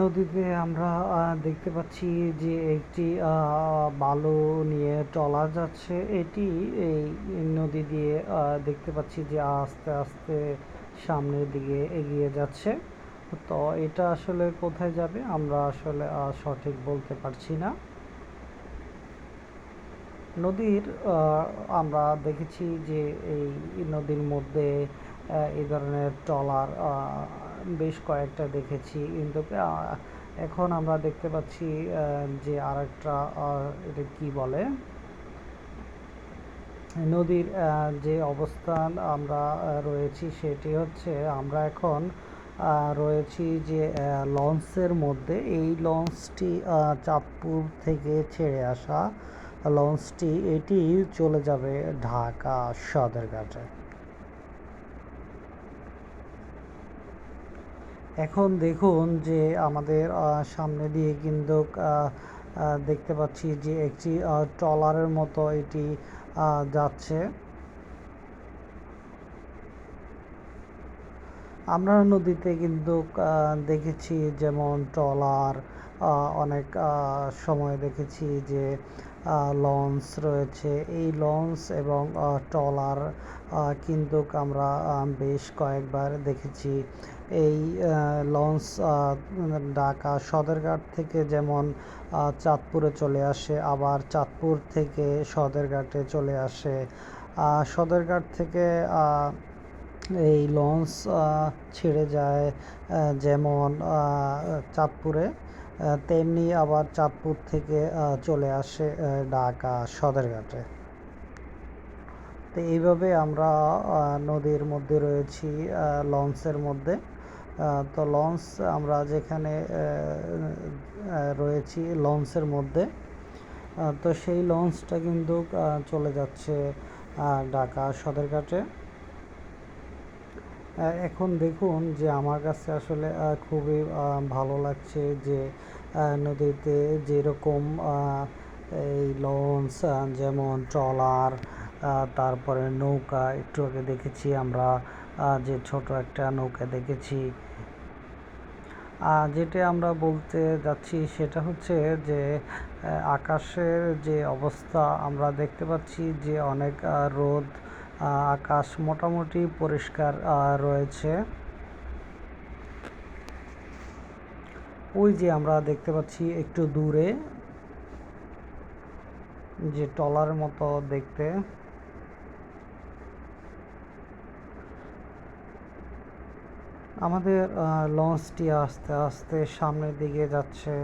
নদীতে আমরা দেখতে পাচ্ছি যে একটি বালু নিয়ে ট্রলার যাচ্ছে। এটি এই নদী দিয়ে দেখতে পাচ্ছি যে আস্তে আস্তে সামনের দিকে এগিয়ে যাচ্ছে। তো এটা আসলে কোথায় যাবে আমরা আসলে সঠিক বলতে পারছি না। নদীর আমরা দেখেছি যে এই নদীর মধ্যে এই ধরনের ট্রলার বেশ কয়েকটা দেখেছি কিন্তু এখন আমরা দেখতে পাচ্ছি যে আরেকটা আহ, এটা কি বলে? নদীর যে অবস্থান আমরা রয়েছি সেটি হচ্ছে আমরা এখন রয়েছি যে লঞ্চের মধ্যে। এই লঞ্চটি চাঁদপুর থেকে ছেড়ে আসা লঞ্চটি এটি চলে যাবে ঢাকা সদরঘাটে। এখন দেখুন যে আমাদের সামনে দিয়ে কিন্তু দেখতে পাচ্ছি যে একটি ট্রলারের মতো এটি যাচ্ছে। আমরা নদীতে কিন্তু দেখেছি যেমন ট্রলার অনেক সময় দেখেছি যে লঞ্চ রয়েছে। এই লঞ্চ এবং ট্রলার কিন্তু আমরা বেশ কয়েকবার দেখেছি। এই লঞ্চ ঢাকা সদরঘাট থেকে যেমন চাঁদপুরে চলে আসে, আবার চাঁদপুর থেকে সদরঘাটে চলে আসে। সদরঘাট থেকে এই লঞ্চ ছেড়ে যায় যেমন চাঁদপুরে। তেমনি আবার চাঁদপুর থেকে চলে আসে ঢাকা সদরঘাটে তো এইভাবে আমরা নদীর মধ্যে রয়েছি লঞ্চের মধ্যে। তো লঞ্চ আমরা যেখানে রয়েছি লঞ্চের মধ্যে। তো সেই লঞ্চটা কিন্তু চলে যাচ্ছে ঢাকা সদরঘাটে এখন দেখুন যে আমার কাছে আসলে খুবই ভালো লাগছে যে নদীতে যেরকম এই লঞ্চ যেমন ট্রলার তারপরে নৌকা, একটু আগে দেখেছি আমরা যে ছোট একটা নৌকা দেখেছি। যেটা আমরা বলতে যাচ্ছি সেটা হচ্ছে যে আকাশের যে অবস্থা আমরা দেখতে পাচ্ছি যে অনেক রোদ আকাশ মোটামুটি পরিষ্কার রয়েছে। ওই যে আমরা দেখতে পাচ্ছি একটু দূরে, যে টলার মতো দেখতে। আমাদের লঞ্চটি আস্তে আস্তে সামনের দিকে যাচ্ছে।